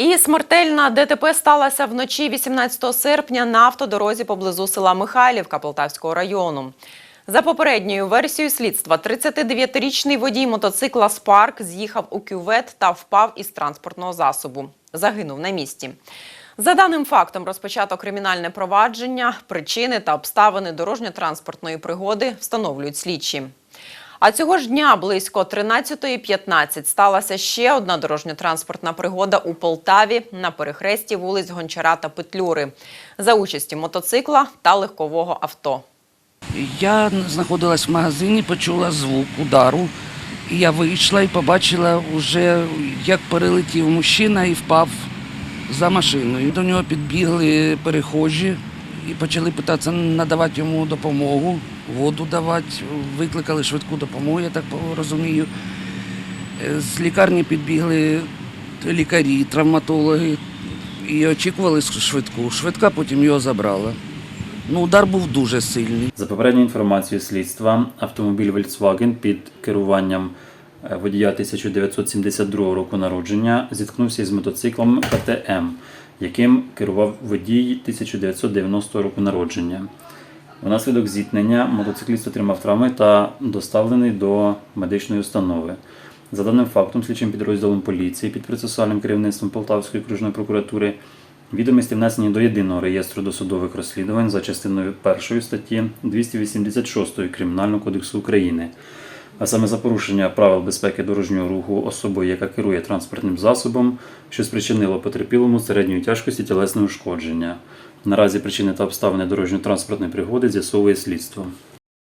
І смертельна ДТП сталася вночі 18 серпня на автодорозі поблизу села Михайлівка Полтавського району. За попередньою версією слідства, 39-річний водій мотоцикла «Спарк» з'їхав у кювет та впав із транспортного засобу. Загинув на місці. За даним фактом розпочато кримінальне провадження, причини та обставини дорожньо-транспортної пригоди встановлюють слідчі. А цього ж дня близько 13.15 сталася ще одна дорожньо-транспортна пригода у Полтаві на перехресті вулиць Гончара та Петлюри за участі мотоцикла та легкового авто. Я знаходилась в магазині, почула звук удару. Я вийшла і побачила вже, як перелетів мужчина і впав за машиною. До нього підбігли перехожі і почали питатися надавати йому допомогу, воду давати, викликали швидку допомогу, я так розумію. Е, З лікарні підбігли лікарі, травматологи і очікували швидку. Швидка потім його забрала. Ну, удар був дуже сильний. За попередньою інформацією слідства, автомобіль Volkswagen під керуванням е, водія 1972 року народження зіткнувся із мотоциклом КТМ, яким керував водій 1990 року народження. Внаслідок зіткнення мотоцикліст отримав травми та доставлений до медичної установи. За даним фактом, слідчим підрозділом поліції під процесуальним керівництвом Полтавської окружної прокуратури відомості внесені до єдиного реєстру досудових розслідувань за частиною 1 статті 286 Кримінального кодексу України, а саме за порушення правил безпеки дорожнього руху особою, яка керує транспортним засобом, що спричинило потерпілому середньої тяжкості тілесне ушкодження. Наразі причини та обставини дорожньо-транспортної пригоди з'ясовує слідство.